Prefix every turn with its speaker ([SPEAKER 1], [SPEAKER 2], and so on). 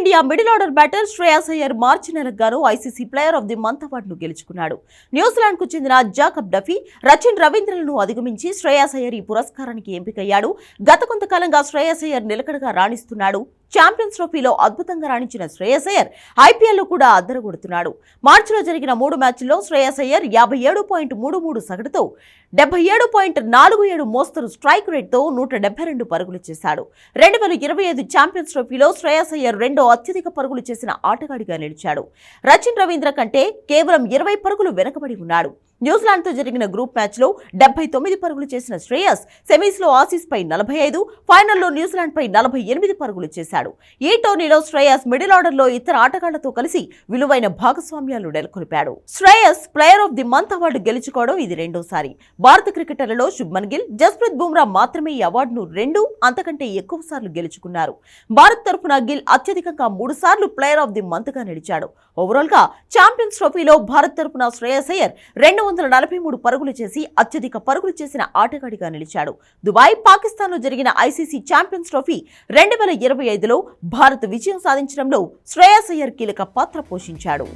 [SPEAKER 1] Team India middle order batter Shreyas Iyer మార్చి నెలకు గాను ICC player of the month అవార్డును గెలుచుకున్నాడు. న్యూజిలాండ్కు చెందిన జాకబ్ డఫీ రచిన్ రవీంద్రలను అధిగమించి శ్రేయాస్ అయ్యర్ ఈ పురస్కారానికి ఎంపికయ్యాడు. గత కొంతకాలంగా శ్రేయాస్ అయ్యర్ నిలకడగా రాణిస్తున్నాడు. ఛాంపియన్స్ ట్రోఫీలో అద్భుతంగా రాణించిన శ్రేయస్ అయ్యర్ ఐపీఎల్లో కూడా అద్దరగొడుతున్నాడు మార్చిలో జరిగిన మూడు మ్యాచ్ల్లో శ్రేయస్ అయ్యర్ యాభై ఏడు పాయింట్ మూడు మూడు సగటుతో డెబ్బై ఏడు పాయింట్ నాలుగు ఏడు మోస్తరు స్ట్రైక్ రేట్తో నూట డెబ్బై రెండు పరుగులు చేశాడు. రెండు వేల ఇరవై ఐదు ఛాంపియన్స్ ట్రోఫీలో శ్రేయస్ అయ్యర్ రెండో అత్యధిక పరుగులు చేసిన ఆటగాడిగా నిలిచాడు. రచిన్ రవీంద్ర కంటే కేవలం ఇరవై పరుగులు వెనకబడి ఉన్నాడు. న్యూజిలాండ్తో జరిగిన గ్రూప్ మ్యాచ్లో డెబ్బై తొమ్మిది పరుగులు చేసిన శ్రేయస్ సెమీస్లో ఆసీస్ పై నలభై ఐదు ఫైనల్లో న్యూజిలాండ్ పై నలభై ఎనిమిది పరుగులు చేశాడు. ఈ టోర్నీలో శ్రేయస్ మిడిల్ ఆర్డర్లో ఇతర ఆటగాళ్ళతో కలిసి విలువైన భాగస్వామ్యాలు నెలకొల్పాడు. Shreyas player of the month award గెలుచుకోవడం ఇది రెండోసారి. భారత క్రికెటర్లలో శుభ్మన్ గిల్ జస్ప్రీత్ బుమ్రా మాత్రమే ఈ అవార్డును రెండు అంతకంటే ఎక్కువ సార్లు గెలుచుకున్నారు. భారత్ తరఫున గిల్ అత్యధికంగా మూడు సార్లు ప్లేయర్ ఆఫ్ ది మంత్గా నిలిచాడు. ఓవరాల్గా ఛాంపియన్స్ ట్రోఫీలో భారత్ తరఫున శ్రేయస్ అయ్యర్ రెండు వందల నలభై మూడు పరుగులు చేసి అత్యధిక పరుగులు చేసిన ఆటగాడిగా నిలిచాడు. దుబాయ్ పాకిస్తాన్లో జరిగిన ఐసీసీ ఛాంపియన్స్ ట్రోఫీ రెండు వేల ఇరవై ఐదులో భారత్ విజయం సాధించడంలో శ్రేయస్ అయ్యర్ కీలక పాత్ర పోషించాడు.